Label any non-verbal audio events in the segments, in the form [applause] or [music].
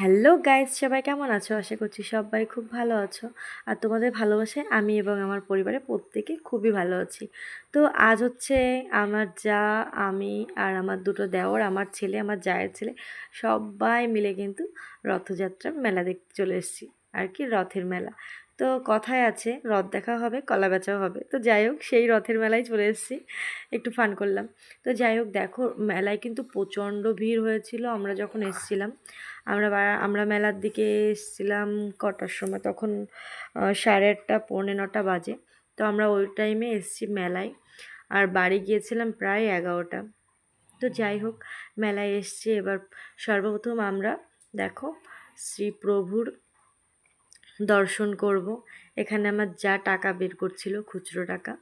Hello guys সবাই কেমন আছো? আশা করছি সবাই খুব ভালো আছো। আর তোমাদের ভালোবাসে আমি এবং আমার পরিবারে প্রত্যেকে খুবই ভালো আছি। তো আজ হচ্ছে আমার যা, আমি আর আমার দুটো দেওর, আমার ছেলে, আমার জায়ের ছেলে, সবাই মিলে কিন্তু রথযাত্রার মেলা দেখতে চলে এসেছি। আর কি রথের মেলা। তো কথায় আছে, রথ দেখা হবে, কলা বেচাও হবে। তো যাই হোক, সেই রথের মেলায় চলে এসেছি, একটু ফান করলাম। তো যাই হোক, দেখো, মেলায় কিন্তু প্রচণ্ড ভিড় হয়েছিল, আমরা যখন এসেছিলাম, আমরা আমরা মেলার দিকে এসেছিলাম কটার সময়? তখন সাড়ে আটটা, পৌনে নটা বাজে। তো আমরা ওই টাইমে এসেছি মেলায়, আর বাড়ি গিয়েছিলাম প্রায় এগারোটা। তো যাই হোক, মেলায় এসছি, এবার সর্বপ্রথম আমরা, দেখো, শ্রী প্রভুর দর্শন করব। এখানে আমার যা টাকা বের করছিল, খুচরো টাকা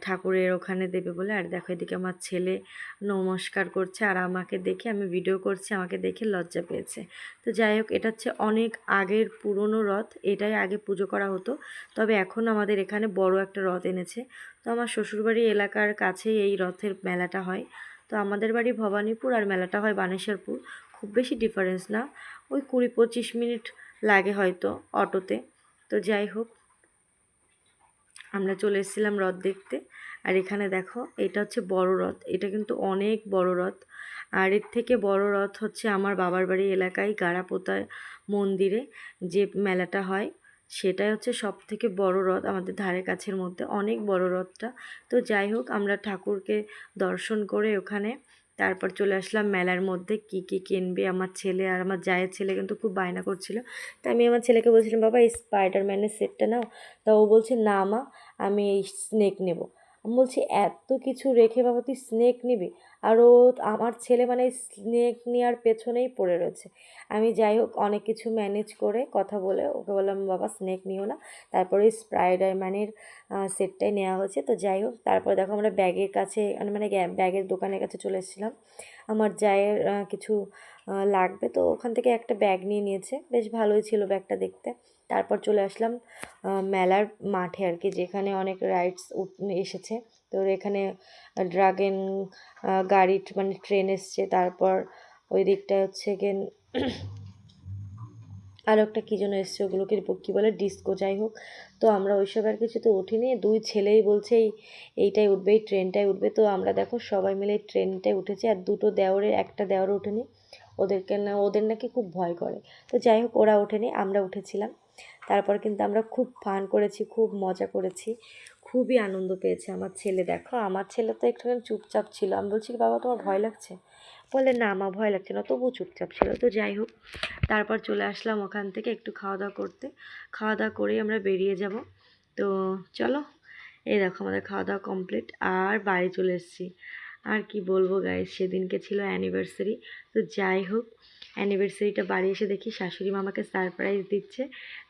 ঠাকুরের ওখানে দেবে বলে। আর দেখো, এদিকে আমার ছেলে নমস্কার করছে আর আমাকে দেখে, আমি ভিডিও করছি, আমাকে দেখে লজ্জা পেয়েছে। তো যাই হোক, এটা হচ্ছে অনেক আগের পুরনো রথ, এটাই আগে পুজো করা হতো। তবে এখন আমাদের এখানে বড় একটা রথ এনেছে। তো আমার শ্বশুরবাড়ি এলাকার কাছেই এই রথের মেলাটা হয়। তো আমাদের বাড়ি ভবানীপুর আর মেলাটা হয় বানেশ্বরপুর। খুব বেশি ডিফারেন্স না। ওই কুড়ি পঁচিশ মিনিট লাগে হয়তো অটোতে। তো যাই হোক, আমরা চলে এসেছিলাম রথ দেখতে। আর এখানে দেখো, এটা হচ্ছে বড় রথ। এটা কিন্তু অনেক বড় রথ। আর এর থেকে বড় রথ হচ্ছে আমার বাবার বাড়ি এলাকায় গাড়াপোতা মন্দিরে যে মেলাটা হয়। সেটাই হচ্ছে সব থেকে বড় রথ আমাদের ধারে কাছের মধ্যে। অনেক বড় রথটা। তো যাই হোক, আমরা ঠাকুরকে দর্শন করে ওখানে তারপর চলে আসলাম মেলার মধ্যে কি কি কিনবে আমার ছেলে আর আমার জায়ের ছেলে কিন্তু খুব বায়না করছিল। তা আমি আমার ছেলেকে বলছিলাম, বাবা, এই স্পাইডারম্যানের সেটটা নাও। তা ও বলছে, না মা, আমি এই স্নেক নেব। আমি বলছি, এত কিছু রেখে বাবা তুই স্নেক নিবি? আর ও আমার ছেলে মানে স্নেক নেওয়ার পেছনেই পড়ে রয়েছে। আমি যাই হোক, অনেক কিছু ম্যানেজ করে কথা বলে ওকে বললাম, বাবা স্নেক নিও না। তারপরে স্প্রাইডার ম্যানের সেটটাই নেওয়া হয়েছে। তো যাই হোক, তারপরে দেখো আমরা ব্যাগের কাছে মানে ব্যাগের দোকানের কাছে চলে এসেছিলাম। আমার জায়ের কিছু লাগবে। তো ওখান থেকে একটা ব্যাগ নিয়ে নিয়েছে। বেশ ভালোই ছিল ব্যাগটা দেখতে। তারপর চলে আসলাম মেলার মাঠে আর কি যেখানে অনেক রাইডস এসেছে। তো এখানে ড্রাগন গাড়ি মানে ট্রেন এসছে। তারপর ওই দিকটা হচ্ছে গিয়ে [clears throat] আরও একটা কী যেন এসছে, ওগুলোকে কী বলে ডিস্কো যাই হোক। তো আমরা ওইসব আর কিছু তো উঠিনি। দুই ছেলেই বলছে, এই, এইটাই উঠবে, এই ট্রেনটাই উঠবে। তো আমরা দেখো সবাই মিলে এই ট্রেনটাই উঠেছি। আর দুটো দেওরের, একটা দেওর ওঠেনি ওদেরকে না, ওদের নাকি খুব ভয় করে। তো যাই হোক, ওরা ওঠেনি, আমরা উঠেছিলাম। তারপর কিন্তু আমরা খুব ফান করেছি, খুব মজা করেছি। খুবই আনন্দ পেয়েছে আমার ছেলে। দেখো, আমার ছেলে তো একটুখানি চুপচাপ ছিল। আমি বলছি বাবা, তোমার ভয় লাগছে? বলে, না আমার ভয় লাগছে না, তবুও চুপচাপ ছিল। তো যাই হোক, তারপর চলে আসলাম ওখান থেকে একটু খাওয়া দাওয়া করতে। খাওয়া দাওয়া করেই আমরা বেরিয়ে যাব। তো চলো, এই দেখো আমাদের খাওয়া দাওয়া কমপ্লিট। আর বাড়ি চলে এসেছি। আর কি বলব গায়ে সেদিনকে ছিল অ্যানিভার্সারি তো যাই হোক অ্যানিভার্সারিটা বাড়ি এসে দেখি শাশুড়ি মামাকে সারপ্রাইজ দিচ্ছে,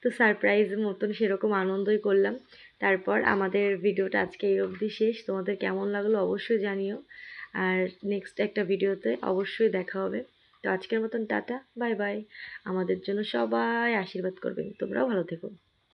তো সারপ্রাইজ মতন সেরকম আনন্দই করলাম। তারপর আমাদের ভিডিওটা আজকে এই অবধি শেষ, তোমাদের কেমন লাগল অবশ্যই জানিও। আর নেক্সট একটা ভিডিওতে অবশ্যই দেখা হবে। তো আজকের মতন টাটা বাই বাই আমাদের জন্য সবাই আশীর্বাদ করবেন, তোমরাও ভালো থেকো।